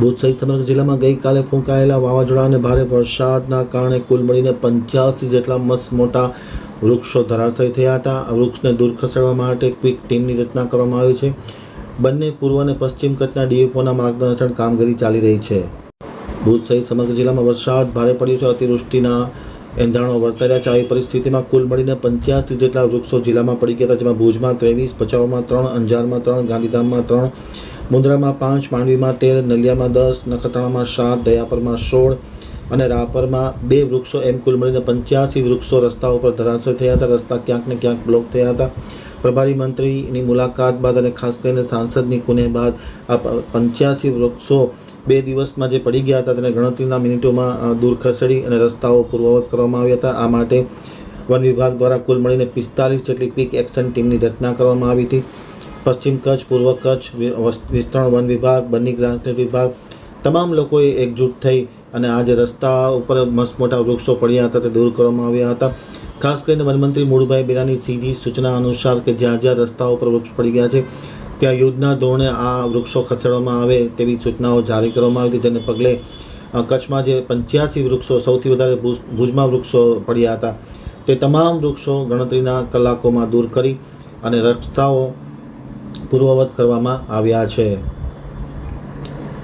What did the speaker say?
ભુજ સહિત સમગ્ર જિલ્લામાં ગઈકાલે ફૂંકાયેલા વાવાઝોડા અને ભારે વરસાદના કારણે કુલ મળીને પંચ્યાસી જેટલા મસ્ત મોટા વૃક્ષો ધરાશય થયા હતા. આ વૃક્ષને દૂર ખસેડવા માટે ક્વિક ટીમની રચના કરવામાં આવી છે. બંને પૂર્વ અને પશ્ચિમ કચ્છના ડીએફઓના માર્ગદર્શન હેઠળ કામગીરી ચાલી રહી છે. ભુજ સહિત સમગ્ર જિલ્લામાં વરસાદ ભારે પડ્યો છે. અતિવૃષ્ટિના એંધાણો વર્તાયા છે. આવી પરિસ્થિતિમાં કુલ મળીને પંચ્યાસી જેટલા વૃક્ષો જિલ્લામાં પડી ગયા હતા, જેમાં ભુજમાં ત્રેવીસ, ભચાઉમાં ત્રણ, અંજારમાં ત્રણ, ગાંધીધામમાં ત્રણ મુન્દ્રામાં પાંચ, માંડવીમાં તેર, નલિયામાં દસ, નખત્રાણામાં સાત, દયાપરમાં સોળ અને રાપરમાં બે વૃક્ષો એમ કુલ મળીને પંચ્યાસી વૃક્ષો રસ્તા ઉપર ધરાશય થયા હતા. રસ્તા ક્યાંક ને ક્યાંક બ્લોક થયા હતા. પ્રભારી મંત્રીની મુલાકાત બાદ અને ખાસ કરીને સાંસદની કુને બાદ આ પંચ્યાસી વૃક્ષો બે દિવસમાં જે પડી ગયા હતા તેને ગણતરીના મિનિટોમાં દૂર ખસેડી અને રસ્તાઓ પૂર્વવત કરવામાં આવ્યા હતા. આ માટે વન વિભાગ દ્વારા કુલ મળીને પિસ્તાલીસ જેટલી ક્વિક એક્શન ટીમની રચના કરવામાં આવી હતી. પશ્ચિમ કચ્છ, પૂર્વ કચ્છ વિસ્તરણ વન વિભાગ, બન્ની ગ્રાન્ટ વિભાગ, તમામ લોકોએ એકજૂટ થઈ અને આ જે રસ્તા ઉપર મસ્ત મોટા વૃક્ષો પડ્યા હતા તે દૂર કરવામાં આવ્યા હતા. ખાસ કરીને વનમંત્રી મૂળભાઈ બેરાની સીધી સૂચના અનુસાર કે જ્યાં જ્યાં રસ્તાઓ પર વૃક્ષ પડી ગયા છે, ત્યાં યુદ્ધના ધોરણે આ વૃક્ષો ખસેડવામાં આવે તેવી સૂચનાઓ જારી કરવામાં આવી હતી, જેને પગલે કચ્છમાં જે પંચ્યાસી વૃક્ષો, સૌથી વધારે ભુજ- ભુજમાં વૃક્ષો પડ્યા હતા, તે તમામ વૃક્ષો ગણતરીના કલાકોમાં દૂર કરી અને રસ્તાઓ પૂર્વવત કરવામાં આવ્યા છે.